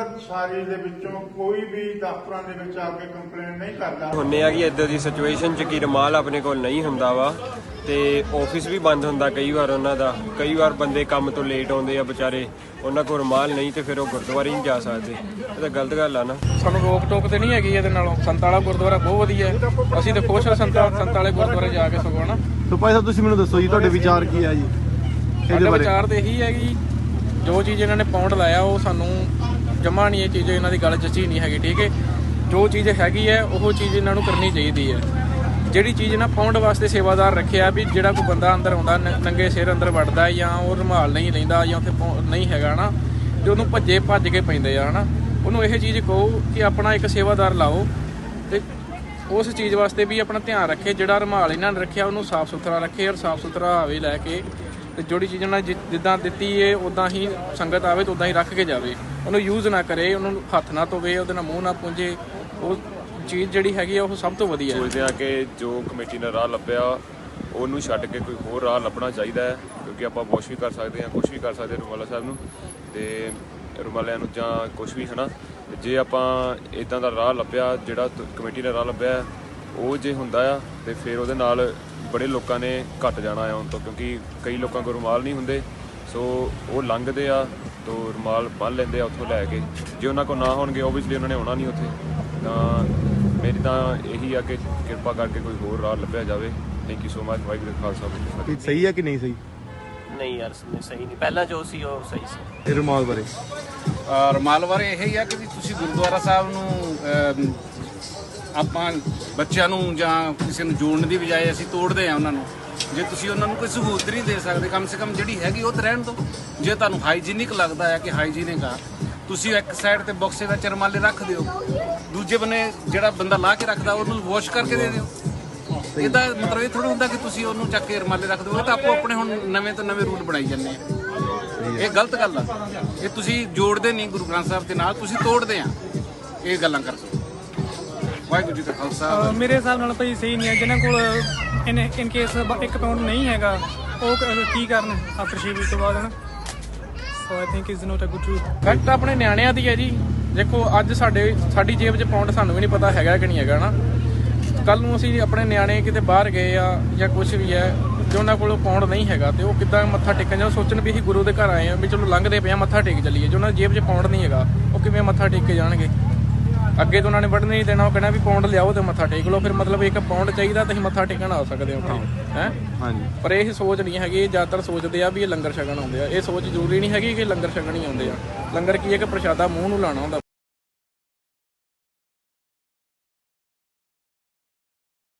ਅੰਮ੍ਰਿਤਸਰੀ ਦੇ ਵਿੱਚੋਂ ਕੋਈ ਵੀ ਦਫ਼ਤਰਾਂ ਦੇ ਵਿੱਚ ਆ ਕੇ ਕੰਪਲੇਂਟ ਨਹੀਂ ਕਰਦਾ। ਹੁੰਨੇ ਆ ਕਿ ਇਦਾਂ ਦੀ ਸਿਚੁਏਸ਼ਨ ਚ ਕੀ ਰਮਾਲ ਆਪਣੇ ਕੋਲ ਨਹੀਂ ਹੁੰਦਾ ਵਾ ਤੇ ਆਫਿਸ ਵੀ ਬੰਦ ਹੁੰਦਾ ਕਈ ਵਾਰ ਉਹਨਾਂ ਦਾ। ਕਈ ਵਾਰ ਬੰਦੇ ਕੰਮ ਤੋਂ ਲੇਟ ਆਉਂਦੇ ਆ ਵਿਚਾਰੇ ਉਹਨਾਂ ਕੋਲ ਰਮਾਲ ਨਹੀਂ ਤੇ ਫਿਰ ਉਹ ਗੁਰਦੁਆਰੇ ਨਹੀਂ ਜਾ ਸਕਦੇ। ਇਹ ਤਾਂ ਗਲਤ ਗੱਲ ਆ ਨਾ। ਸਾਨੂੰ ਰੋਕ ਟੋਕ ਤੇ ਨਹੀਂ ਹੈਗੀ ਇਹਦੇ ਨਾਲੋਂ। ਸੰਤ ਵਾਲਾ ਗੁਰਦੁਆਰਾ ਬਹੁਤ ਵਧੀਆ ਹੈ। ਅਸੀਂ ਤਾਂ ਖੁਸ਼ ਹਾਂ ਸੰਤਾਂ ਸੰਤ ਵਾਲੇ ਗੁਰਦੁਆਰੇ ਜਾ ਕੇ ਸਗੋਂ ਨਾ ਤਾਂ ਭਾਈ ਸਾਹਿਬ ਤੁਸੀਂ ਮੈਨੂੰ ਦੱਸੋ ਜੀ ਤੁਹਾਡੇ ਵਿਚਾਰ ਕੀ ਆ ਜੀ? ਇਹਦੇ ਬਾਰੇ। ਵਿਚਾਰ ਤੇ ਇਹੀ ਹੈ ਕਿ ਜੋ ਚੀਜ਼ ਇਹਨਾਂ ਨੇ ਪਾਉਂਡ ਲਾਇਆ ਉਹ ਸਾਨੂੰ ਜਮਾ ਨਹੀਂ, ਇਹ ਚੀਜ਼ ਇਹਨਾਂ ਦੀ ਗੱਲ ਜੱਚੀ ਨਹੀਂ ਹੈਗੀ, ਠੀਕ ਹੈ? ਜੋ ਚੀਜ਼ ਹੈਗੀ ਹੈ, ਉਹ ਚੀਜ਼ ਇਹਨਾਂ ਨੂੰ ਕਰਨੀ ਚਾਹੀਦੀ ਹੈ। ਜਿਹੜੀ ਚੀਜ਼ ਨਾ ਪਾਉਣ ਵਾਸਤੇ ਸੇਵਾਦਾਰ ਰੱਖਿਆ ਵੀ ਜਿਹੜਾ ਕੋਈ ਬੰਦਾ ਅੰਦਰ ਆਉਂਦਾ, ਨ- ਨੰਗੇ ਸਿਰ ਅੰਦਰ ਵੜਦਾ ਜਾਂ ਉਹ ਰੁਮਾਲ ਨਹੀਂ ਲੈਂਦਾ ਜਾਂ ਉੱਥੇ ਪੌਂ- ਨਹੀਂ ਹੈਗਾ ਨਾ, ਤੇ ਉਹਨੂੰ ਭੱਜੇ ਭੱਜ ਕੇ ਪੈਂਦੇ ਆ, ਹਨਾ? ਉਹਨੂੰ ਇਹ ਚੀਜ਼ ਕਹੋ ਕਿ ਆਪਣਾ ਇੱਕ ਸੇਵਾਦਾਰ ਲਾਓ ਤੇ ਉਸ ਚੀਜ਼ ਵਾਸਤੇ ਵੀ ਆਪਣਾ ਧਿਆਨ ਰੱਖੇ, ਜਿਹੜਾ ਰੁਮਾਲ ਇਹਨਾਂ ਨੇ ਰੱਖਿਆ, ਉਹਨੂੰ ਸਾਫ਼ ਸੁਥਰਾ ਰੱਖੇ ਔਰ ਸਾਫ਼ ਸੁਥਰਾ ਆਵੇ ਲੈ ਕੇ ਤੇ ਜਿਹੜੀ ਚੀਜ਼ ਉਹਨਾਂ ਜਿ- ਜਿੱਦਾਂ ਦਿੱਤੀ ਏ ਉਦਾਂ ਹੀ ਸੰਗਤ ਆਵੇ ਤਾਂ ਉਦਾਂ ਹੀ ਰੱਖ ਕੇ ਜਾਵੇ। ਉਹਨੂੰ ਯੂਜ਼ ਨਾ ਕਰੇ, ਉਹਨੂੰ ਹੱਥ ਨਾ ਧੋਵੇ, ਉਹਦੇ ਨਾਲ ਮੂੰਹ ਨਾ ਪੂੰਝੇ ਉਹ ਚੀਜ਼ ਜਿਹੜੀ ਹੈਗੀ ਆ, ਉਹ ਸਭ ਤੋਂ ਵਧੀਆ ਹੈ। ਸੋਚਦੇ ਹਾਂ ਕਿ ਜੋ ਕਮੇਟੀ ਨੇ ਰਾਹ ਲੱਭਿਆ, ਉਹਨੂੰ ਛੱਡ ਕੇ ਕੋਈ ਹੋਰ ਰਾਹ ਲੱਭਣਾ ਚਾਹੀਦਾ ਹੈ, ਕਿਉਂਕਿ ਆਪਾਂ ਵਾਸ਼ ਵੀ ਕਰ ਸਕਦੇ ਹਾਂ ਕੁਝ ਵੀ ਕਰ ਸਕਦੇ ਹਾਂ ਰੁਮਾਲਾ ਸਾਹਿਬ ਨੂੰ। ਤੇ ਰੁਮਾਲਿਆਂ ਨੂੰ ਜਾਂ ਕੁਝ ਵੀ, ਹਨਾ। ਤੇ ਜੇ ਆਪਾਂ ਇਦਾਂ ਦਾ ਰਾਹ ਲੱਭਿਆ, ਜਿਹੜਾ ਤ- ਕਮੇਟੀ ਨੇ ਰਾਹ ਲੱਭਿਆ ਉਹ ਜੇ ਹੁੰਦਾ ਆ ਤੇ ਫਿਰ ਉਹਦੇ ਨਾਲ ਬੜੇ ਲੋਕਾਂ ਨੇ ਘਟ ਜਾਣਾ ਆ ਹੁਣ ਤੋਂ ਕਿਉਂਕਿ ਕਈ ਲੋਕਾਂ ਕੋਲ ਰੁਮਾਲ ਨਹੀਂ ਹੁੰਦੇ। ਸੋ ਉਹ ਲੰਘਦੇ ਆ ਤੋ ਰੁਮਾਲ ਬੰਨ ਲੈਂਦੇ ਆ ਉੱਥੋਂ ਲੈ ਕੇ। ਜੇ ਉਹਨਾਂ ਕੋਲ ਨਾ ਹੋਣਗੇ ਓਬਵੀਅਸਲੀ ਉਹਨਾਂ ਨੇ ਆਉਣਾ ਨਹੀਂ ਉੱਥੇ। ਤਾਂ ਮੇਰੀ ਤਾਂ ਇਹੀ ਆ ਕਿ ਕਿਰਪਾ ਕਰਕੇ ਕੋਈ ਹੋਰ ਰਾਹ ਲੱਭਿਆ ਜਾਵੇ। Thank you so much Waheguru Khalsa ਕੀ ਸਹੀ ਹੈ ਕਿ ਨਹੀਂ ਸਹੀ? ਨਹੀਂ ਯਾਰ ਸਹੀ ਨਹੀਂ। ਪਹਿਲਾਂ ਜੋ ਸੀ ਉਹ ਸਹੀ ਸੀ। ਰੁਮਾਲ ਬਾਰੇ? ਰੁਮਾਲ ਬਾਰੇ ਇਹ ਹੀ ਆ ਕਿ ਵੀ ਤੁਸੀਂ ਗੁਰਦੁਆਰਾ ਸਾਹਿਬ ਨੂੰ ਆਪਾਂ ਬੱਚਿਆਂ ਨੂੰ ਜਾਂ ਕਿਸੇ ਨੂੰ ਜੋੜਨ ਦੀ ਬਜਾਏ ਅਸੀਂ ਤੋੜਦੇ ਆ ਉਹਨਾਂ ਨੂੰ। ਜੇ ਤੁਸੀਂ ਉਹਨਾਂ ਨੂੰ ਕੋਈ ਸਹੂਲਤ ਨਹੀਂ ਦੇ ਸਕਦੇ, ਕਮ ਸੇ ਕਮ ਜਿਹੜੀ ਹੈਗੀ ਉਹ ਤਾਂ ਰਹਿਣ ਦਿਓ। ਜੇ ਤੁਹਾਨੂੰ ਹਾਈਜੀਨਿਕ ਲੱਗਦਾ ਹੈ ਕਿ ਹਾਈਜੀਨਿਕ ਆ, ਤੁਸੀਂ ਇੱਕ ਸਾਈਡ ਤੇ ਬਾਕਸੇ ਵਿੱਚ ਰੁਮਾਲੇ ਰੱਖ ਦਿਓ। ਦੂਜੇ ਬੰਨੇ ਜਿਹੜਾ ਬੰਦਾ ਲਾ ਕੇ ਰੱਖਦਾ, ਉਹਨੂੰ ਵਾਸ਼ ਕਰਕੇ ਦੇ ਦਿਓ। ਇਹਦਾ ਮਤਲਬ ਇਹ ਥੋੜਾ ਹੁੰਦਾ ਕਿ ਤੁਸੀਂ ਉਹਨੂੰ ਚੱਕ ਕੇ ਰੁਮਾਲੇ ਰੱਖ ਦਿਓ। ਇਹ ਤਾਂ ਆਪੋ ਆਪਣੇ ਹੁਣ ਨਵੇਂ ਤੋਂ ਨਵੇਂ ਰੂਲ ਬਣਾਈ ਜਾਂਦੇ ਆ। ਇਹ ਗਲਤ ਗੱਲ ਆ। ਇਹ ਤੁਸੀਂ ਜੋੜਦੇ ਨਹੀਂ ਗੁਰੂ ਗ੍ਰੰਥ ਸਾਹਿਬ ਦੇ ਨਾਲ, ਤੁਸੀਂ ਤੋੜਦੇ ਆ। ਇਹ ਗੱਲਾਂ ਕਰਦੇ ਵਾਹਿਗੁਰੂ ਜੀ ਕਾ ਖਾਲਸਾ ਅਹ ਮੇਰੇ ਹਿਸਾਬ ਨਾਲ ਭਾਈ ਸਹੀ ਨਹੀਂ ਹੈ। ਜਿਨ੍ਹਾਂ ਕੋਲ ਇਨ ਇਨ ਕੇਸ ਇੱਕ ਪਾਉਂਡ ਨਹੀਂ ਹੈਗਾ ਉਹ ਕ- ਕਰਨ ਆਫਟਰ ਵੀਕ ਤੋਂ ਬਾਅਦ ਹਨ? So I think is not a good rule fact ਆਪਣੇ ਨਿਆਣਿਆਂ ਦੀ ਹੈ ਜੀ। ਦੇਖੋ ਅੱਜ ਸਾਡੇ ਸਾਡੀ ਜੇਬ 'ਚ ਪਾਉਂਡ ਸਾਨੂੰ ਵੀ ਨਹੀਂ ਪਤਾ ਹੈਗਾ ਕਿ ਨਹੀਂ ਹੈਗਾ ਨਾ ਕੱਲ ਨੂੰ ਅਸੀਂ ਆਪਣੇ ਨਿਆਣੇ ਕਿਤੇ ਬਾਹਰ ਗਏ ਆ ਜਾਂ ਕੁਝ ਵੀ ਹੈ ਜੇ ਉਹਨਾਂ ਕੋਲ ਪਾਉਂਡ ਨਹੀਂ ਹੈਗਾ ਤੇ ਉਹ ਕਿੱਦਾਂ ਮੱਥਾ ਟੇਕਣ ਜਾਂ ਸੋਚਣ ਵੀ ਅਸੀਂ ਗੁਰੂ ਦੇ ਘਰ ਆਏ ਆ ਵੀ ਚਲੋ ਲੰਘਦੇ ਪਏ ਆ ਮੱਥਾ ਟੇਕ ਚੱਲੀਏ। ਜੇ ਉਹਨਾਂ ਦੀ ਜੇਬ 'ਚ ਪਾਉਂਡ ਨਹੀਂ ਹੈਗਾ ਉਹ ਕਿਵੇਂ ਮੱਥਾ ਟੇਕ ਕੇ ਜਾਣਗੇ? ਅੱਗੇ ਤੋਂ ਉਹਨਾਂ ਨੇ ਵੜਨ ਨਹੀਂ ਦੇਣਾ ਉਹ ਕਹਿਣਾ ਵੀ ਪਾਉਂਡ ਲਿਆਓ ਤੇ ਮੱਥਾ ਟੇਕ ਲਓ। ਫਿਰ ਮਤਲਬ ਇੱਕ ਪਾਉਂਡ ਚਾਹੀਦਾ ਤੇ ਅਸੀਂ ਮੱਥਾ ਟੇਕਣ ਆ ਸਕਦੇ ਹਾਂ ਉੱਥੇ। ਹੈ। ਹਾਂਜੀ। ਪਰ ਇਹ ਸੋਚ ਨਹੀਂ ਹੈਗੀ ਜ਼ਿਆਦਾਤਰ ਸੋਚਦੇ ਆ ਵੀ ਇਹ ਲੰਗਰ ਛਕਣ ਆਉਂਦੇ ਆ। ਇਹ ਸੋਚ ਜ਼ਰੂਰੀ ਨਹੀਂ ਹੈਗੀ ਕਿ ਲੰਗਰ ਛਕਣ ਹੀ ਆਉਂਦੇ ਆ। ਲੰਗਰ ਕੀ ਹੈ? ਕਿ ਪ੍ਰਸ਼ਾਦਾ ਮੂੰਹ ਨੂੰ ਲਾਣਾ ਹੁੰਦਾ।